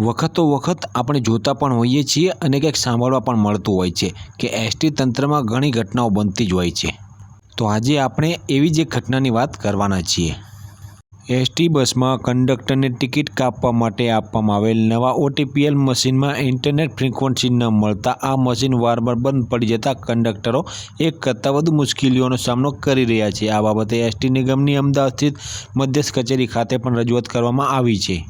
વખતો વખત આપણે જોતા પણ હોઈએ છીએ અને કંઈક સાંભળવા પણ મળતું હોય છે કે એસટી તંત્રમાં ઘણી ઘટનાઓ બનતી જ હોય છે. તો આજે આપણે એવી જ એક ઘટનાની વાત કરવાના છીએ. એસટી બસમાં કંડક્ટરને ટિકિટ કાપવા માટે આપવામાં આવેલ નવા ઓટીપીએલ મશીનમાં ઇન્ટરનેટ ફ્રિકવન્સી ન મળતા આ મશીન વારંવાર બંધ પડી જતા કંડક્ટરો એક કરતાં વધુ મુશ્કેલીઓનો સામનો કરી રહ્યા છે. આ બાબતે એસટી નિગમની અમદાવાદ સ્થિત મધ્યસ્થ કચેરી ખાતે પણ રજૂઆત કરવામાં આવી છે.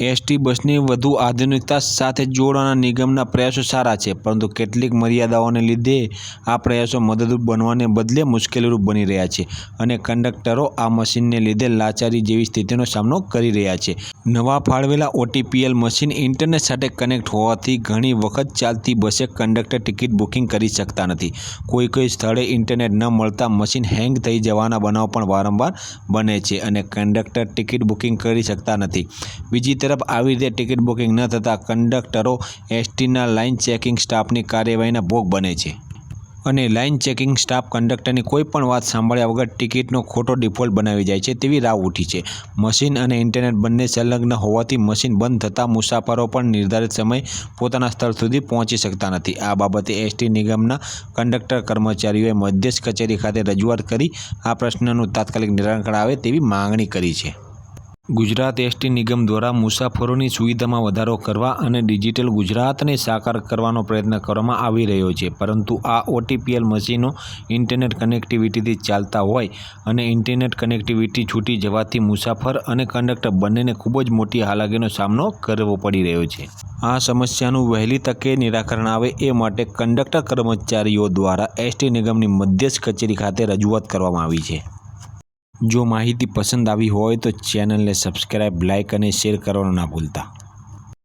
એસટી બસની વધુ આધુનિકતા સાથે જોડવાના નિગમના પ્રયાસો સારા છે, પરંતુ કેટલીક મર્યાદાઓને લીધે આ પ્રયાસો મદદરૂપ બનવાને બદલે મુશ્કેલીરૂપ બની રહ્યા છે અને કંડક્ટરો આ મશીનને લીધે લાચારી જેવી સ્થિતિનો સામનો કરી રહ્યા છે. નવા ફાળવેલા ઓટીપીએલ મશીન ઇન્ટરનેટ સાથે કનેક્ટ હોવાથી ઘણી વખત ચાલતી બસે કંડક્ટર ટિકિટ બુકિંગ કરી શકતા નથી. કોઈ કોઈ સ્થળે ઇન્ટરનેટ ન મળતા મશીન હેંગ થઈ જવાના બનાવ પણ વારંવાર બને છે અને કંડક્ટર ટિકિટ બુકિંગ કરી શકતા નથી. બીજી તરફ આવી રીતે ટિકિટ બુકિંગ ન થતાં કંડક્ટરો એસટીના લાઇન ચેકિંગ સ્ટાફની કાર્યવાહીના ભોગ બને છે. અને લાઇન ચેકિંગ સ્ટાફ કંડક્ટરની કોઈ પણ વાત સાંભળ્યા વગર ટિકિટનો ખોટો ડિફોલ્ટ બનાવી જાય છે તેવી રાવ ઉઠી છે. મશીન અને ઇન્ટરનેટ બંને સંલગ્ન હોવાથી મશીન બંધ થતાં મુસાફરો પણ નિર્ધારિત સમય પોતાના સ્થળ સુધી પહોંચી શકતા નથી. આ બાબતે એસટી નિગમના કંડક્ટર કર્મચારીઓએ મધ્યસ્થ કચેરી ખાતે રજૂઆત કરી આ પ્રશ્નનું તાત્કાલિક નિરાકરણ આવે તેવી માંગણી કરી છે. ગુજરાત એસટી નિગમ દ્વારા મુસાફરોની સુવિધામાં વધારો કરવા અને ડિજિટલ ગુજરાતને સાકાર કરવાનો પ્રયત્ન કરવામાં આવી રહ્યો છે. પરંતુ આ ઓટીપીએલ મશીનો ઇન્ટરનેટ કનેક્ટિવિટીથી ચાલતા હોય અને ઇન્ટરનેટ કનેક્ટિવિટી છૂટી જવાથી મુસાફર અને કંડક્ટર બંનેને ખૂબ જ મોટી હાલાકીનો સામનો કરવો પડી રહ્યો છે. આ સમસ્યાનું વહેલી તકે નિરાકરણ આવે એ માટે કંડક્ટર કર્મચારીઓ દ્વારા એસટી નિગમની મધ્યસ્થ કચેરી ખાતે રજૂઆત કરવામાં આવી છે. જો માહિતી પસંદ આવી હોય તો ચેનલને સબસ્ક્રાઈબ લાઇક અને શેર કરવાનું ના ભૂલતા.